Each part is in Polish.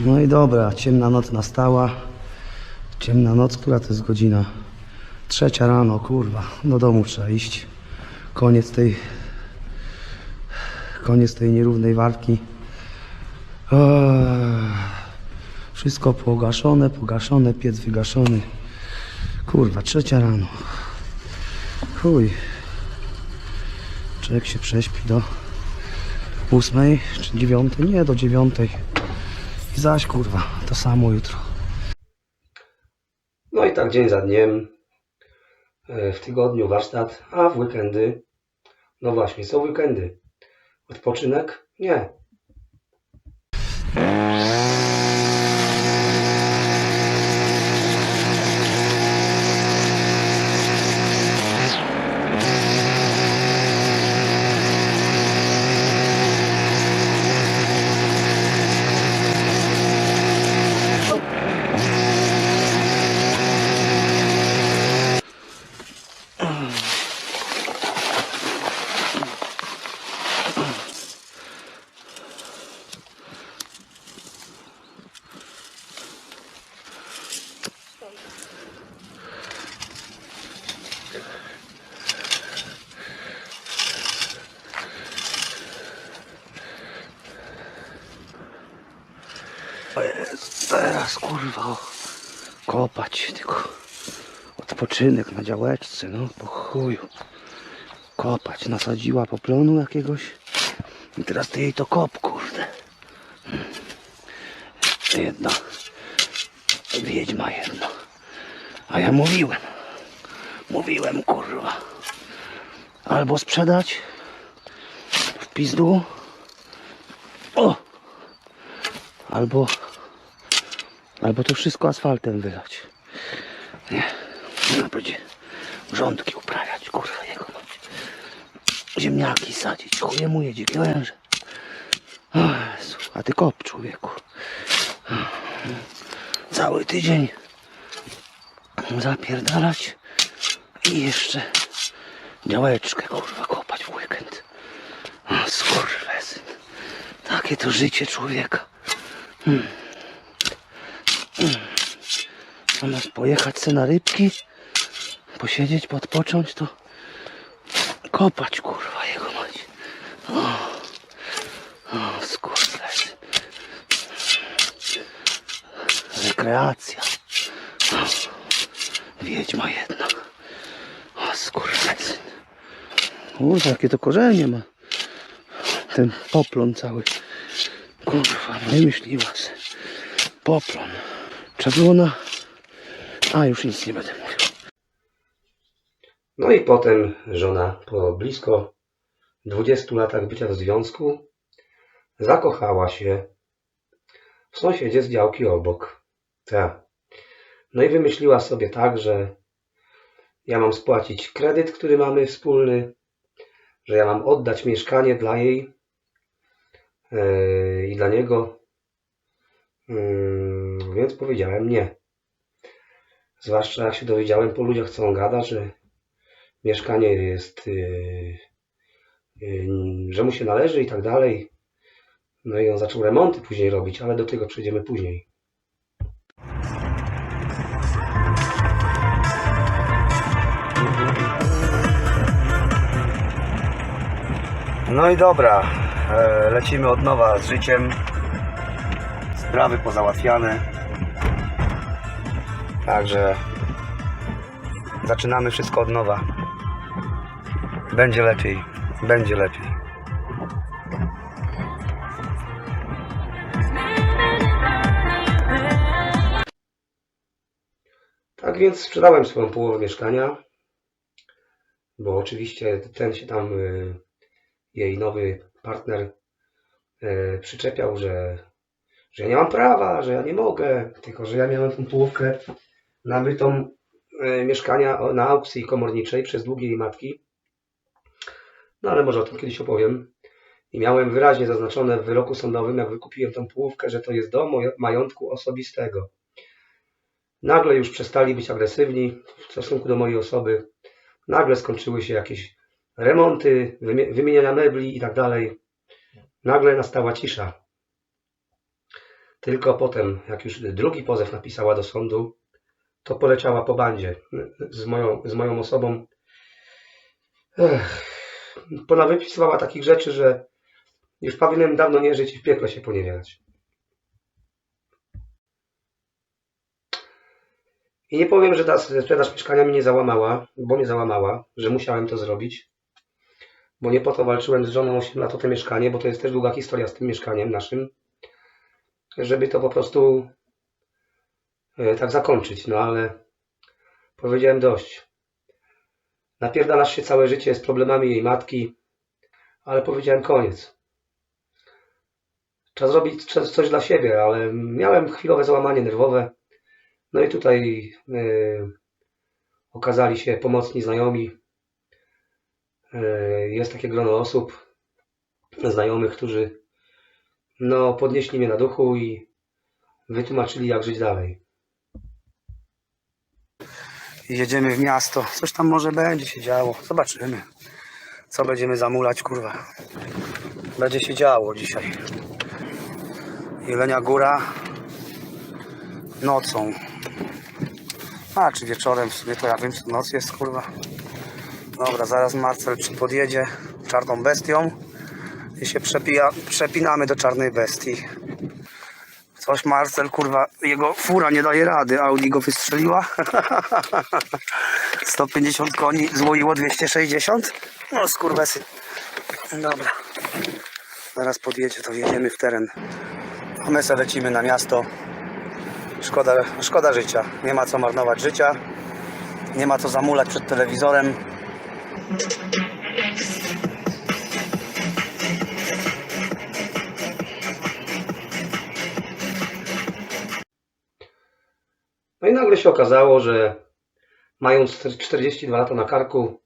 No i dobra, ciemna noc nastała. Ciemna noc, która to jest godzina? Trzecia rano, kurwa. Do domu trzeba iść. Koniec tej... Koniec tej nierównej walki. Eee, wszystko pogaszone, pogaszone, piec wygaszony. Kurwa, trzecia rano. Chuj. Człowiek się prześpi do ósmej czy dziewiątej? Nie, do dziewiątej. Zaś kurwa, to samo jutro. No i tak dzień za dniem. E, W tygodniu warsztat, a w weekendy. No właśnie, są weekendy. Odpoczynek? Nie. Teraz kurwa kopać tylko odpoczynek na działeczce, no po chuju. Kopać, nasadziła poplonu jakiegoś i teraz ty jej to kop, kurde. Jedna wiedźma jedna. A ja mówiłem, mówiłem kurwa. Albo sprzedać w pizdu. O! Albo Albo to wszystko asfaltem wylać. Nie. No będzie rządki uprawiać, kurwa jego mać. Ziemniaki sadzić, chuje mu jedzie, węże. A ty kop człowieku. Cały tydzień zapierdalać i jeszcze działeczkę kurwa kopać w weekend. Skurwesyn. Takie to życie człowieka. Zamiast pojechać se na rybki, posiedzieć, podpocząć, to kopać, kurwa, jego mać. O, o skurwesy. Rekreacja. Wiedźma jedna. O, skurwesyn. Kurwa, jakie to korzenie ma. Ten poplon cały. Kurwa, wymyśliła se. Poplon. Trzeba było na... A, już nic nie będę mówił. No i potem żona po blisko 20 latach bycia w związku zakochała się w sąsiedzie z działki obok. Tak. No i wymyśliła sobie tak, że ja mam spłacić kredyt, który mamy wspólny, że ja mam oddać mieszkanie dla jej yy, i dla niego. Yy, więc powiedziałem nie. Zwłaszcza jak się dowiedziałem po ludziach, co on gada, że mieszkanie jest, yy, yy, że mu się należy i tak dalej. No i on zaczął remonty później robić, ale do tego przejdziemy później. No i dobra, e, lecimy od nowa z życiem. Sprawy pozałatwiane. Także zaczynamy wszystko od nowa. Będzie lepiej, będzie lepiej. Tak więc sprzedałem swoją połowę mieszkania, bo oczywiście ten się tam, y, jej nowy partner y, przyczepiał, że, że ja nie mam prawa, że ja nie mogę, tylko że ja miałem tą połówkę nabytą y, mieszkania na aukcji komorniczej przez długie jej matki. No ale może o tym kiedyś opowiem. I miałem wyraźnie zaznaczone w wyroku sądowym, jak wykupiłem tą połówkę, że to jest do majątku osobistego. Nagle już przestali być agresywni w stosunku do mojej osoby. Nagle skończyły się jakieś remonty, wymie- wymieniania mebli i tak dalej. Nagle nastała cisza. Tylko potem, jak już drugi pozew napisała do sądu, to poleciała po bandzie z moją, z moją osobą. Ech, ponawypisywała takich rzeczy, że już powinienem dawno nie żyć i w piekle się poniewielać. I nie powiem, że ta sprzedaż mieszkania mnie nie załamała, bo mnie załamała, że musiałem to zrobić. Bo nie po to walczyłem z żoną 8 lat o to mieszkanie, bo to jest też długa historia z tym mieszkaniem naszym, żeby to po prostu tak zakończyć. No ale powiedziałem dość. Napierdalasz się całe życie z problemami jej matki, ale powiedziałem koniec. Trzeba zrobić co- coś dla siebie, ale miałem chwilowe załamanie nerwowe. No i tutaj e, okazali się pomocni znajomi. E, jest takie grono osób, znajomych, którzy no, podnieśli mnie na duchu i wytłumaczyli, jak żyć dalej. Jedziemy w miasto. Coś tam może będzie się działo. Zobaczymy. Co będziemy zamulać, kurwa. Będzie się działo dzisiaj. Jelenia Góra nocą. A, czy wieczorem w sumie to ja wiem, noc jest, kurwa. Dobra, zaraz Marcel podjedzie czarną bestią i się przepija, przepinamy do czarnej bestii. Coś Marcel, kurwa, jego fura nie daje rady, Audi go wystrzeliła. 150 koni, złoiło 260. No skurwesy. Dobra. Zaraz podjedzie, to jedziemy w teren. A my sobie lecimy na miasto. Szkoda, szkoda życia. Nie ma co marnować życia. Nie ma co zamulać przed telewizorem. No i nagle się okazało, że mając 42 lata na karku,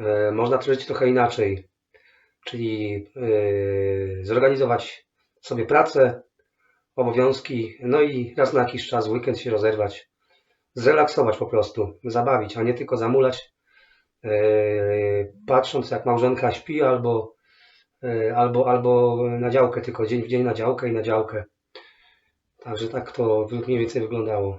e, można przeżyć trochę inaczej. Czyli e, zorganizować sobie pracę, obowiązki, no i raz na jakiś czas, weekend się rozerwać, zrelaksować po prostu, zabawić, a nie tylko zamulać, e, patrząc jak małżonka śpi albo, albo, albo na działkę, tylko dzień w dzień na działkę i na działkę. Także tak to mniej więcej wyglądało.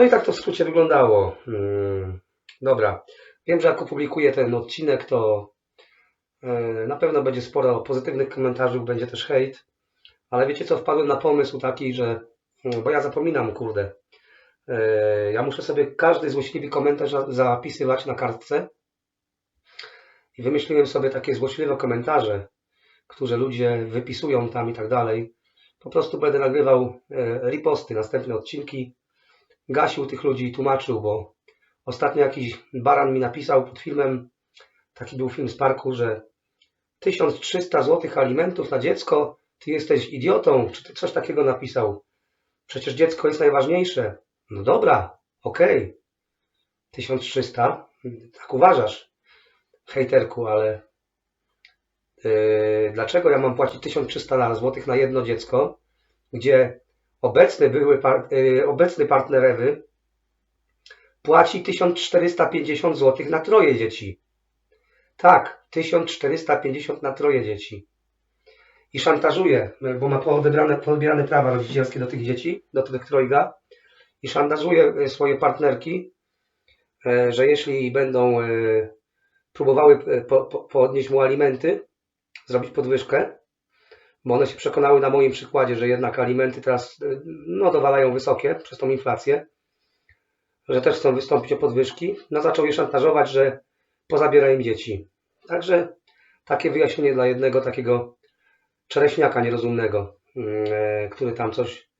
No i tak to w skrócie wyglądało. Mm, Dobra. Wiem, że jak opublikuję ten odcinek, to e, na pewno będzie sporo pozytywnych komentarzy, będzie też hejt. Ale wiecie co, wpadłem na pomysł taki, że mm, bo ja zapominam, kurde. E, Ja muszę sobie każdy złośliwy komentarz za- zapisywać na kartce. I wymyśliłem sobie takie złośliwe komentarze, które ludzie wypisują tam i tak dalej. Po prostu będę nagrywał e, riposty, następne odcinki gasił tych ludzi i tłumaczył, bo ostatnio jakiś baran mi napisał pod filmem, taki był film z parku, że 1300 zł alimentów na dziecko, ty jesteś idiotą, czy ty coś takiego napisał? Przecież dziecko jest najważniejsze. No dobra, okej. 1300, tak uważasz, hejterku, ale Yy, dlaczego ja mam płacić 1300 zł na jedno dziecko, gdzie obecny, były par, yy, obecny partner Ewy płaci 1450 zł na troje dzieci. Tak, 1450 na troje dzieci. I szantażuje, bo ma poodebrane, poodbierane prawa rodzicielskie do tych dzieci, do tych trojga, i szantażuje e, swoje partnerki, e, że jeśli będą próbowały po, po, podnieść mu alimenty, zrobić podwyżkę, bo one się przekonały na moim przykładzie, że jednak alimenty teraz e, no, dowalają wysokie przez tą inflację, że też chcą wystąpić o podwyżki, no zaczął je szantażować, że pozabiera im dzieci. Także takie wyjaśnienie dla jednego takiego czereśniaka nierozumnego, mm, e, który tam coś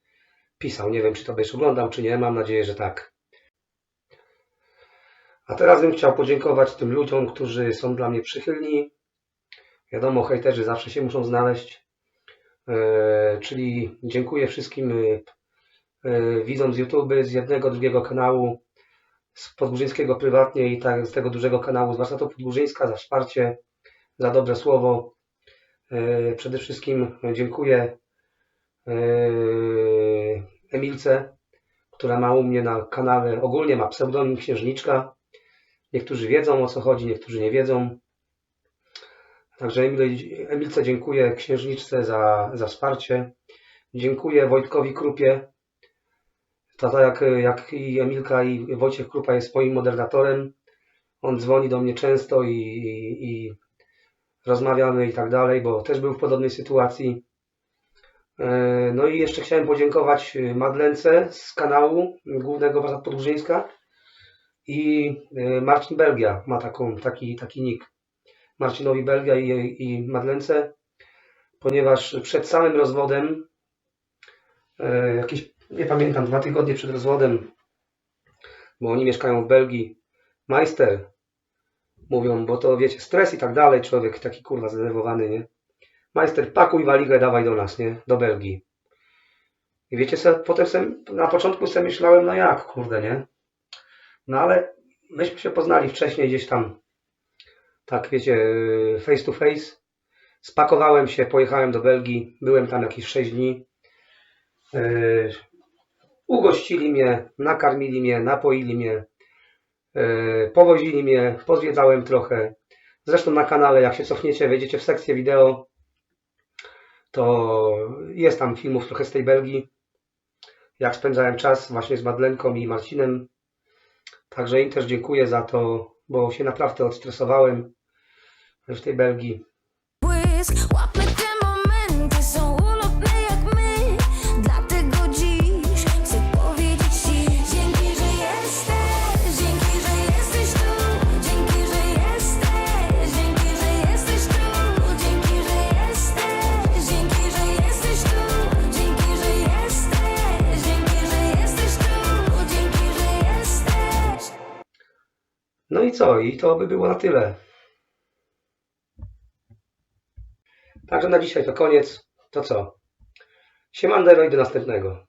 pisał. Nie wiem, czy to będziesz oglądał, czy nie. Mam nadzieję, że tak. A teraz bym chciał podziękować tym ludziom, którzy są dla mnie przychylni. Wiadomo, hejterzy zawsze się muszą znaleźć. E, czyli dziękuję wszystkim e, widzom z YouTube, z jednego, drugiego kanału, z Podgórzyńskiego prywatnie i tak, z tego dużego kanału z Warsztatu Podgórzyńska za wsparcie, za dobre słowo. E, Przede wszystkim dziękuję Emilce, która ma u mnie na kanale, ogólnie ma pseudonim Księżniczka. Niektórzy wiedzą o co chodzi, niektórzy nie wiedzą. Także Emil- Emilce dziękuję Księżniczce za, za wsparcie. Dziękuję Wojtkowi Krupie. Tata jak, jak i Emilka i Wojciech Krupa jest moim moderatorem. On dzwoni do mnie często i, i, i rozmawiamy i tak dalej, bo też był w podobnej sytuacji. E, No i jeszcze chciałem podziękować Madlence z kanału głównego Warsztat Podgórzyńska i e, Marcin Belgia ma taką, taki, taki nick. Marcinowi Belgia i, i Madlence, ponieważ przed samym rozwodem, e, jakieś, nie pamiętam, dwa tygodnie przed rozwodem, bo oni mieszkają w Belgii, majster, mówią, bo to wiecie, stres i tak dalej, człowiek taki kurwa zdenerwowany, nie? Majster, pakuj waligę, dawaj do nas, nie? Do Belgii. I wiecie, se, potem se, na początku sobie myślałem, no jak, kurde, nie? No ale myśmy się poznali wcześniej gdzieś tam, tak wiecie, yy, face to face. Spakowałem się, pojechałem do Belgii, byłem tam jakieś 6 dni. Yy, ugościli mnie, nakarmili mnie, napoili mnie, yy, powozili mnie, pozwiedzałem trochę. Zresztą na kanale, jak się cofniecie, wejdziecie w sekcję wideo, to jest tam filmów trochę z tej Belgii. Jak spędzałem czas właśnie z Madlenką i Marcinem. Także im też dziękuję za to, bo się naprawdę odstresowałem w tej Belgii. błysk Łapmy te momenty, są ulotne jak my Dlatego dziś chcę powiedzieć Ci Dzięki, że jesteś, dzięki, że jesteś tu Dzięki, że jesteś, dzięki, że jesteś tu Dzięki, że jesteś, dzięki, że jesteś tu Dzięki, że jesteś, dzięki, że jesteś tu Dzięki, że jesteś No i co? I to by było na tyle. Także na dzisiaj to koniec. To co? Siemandero i do następnego.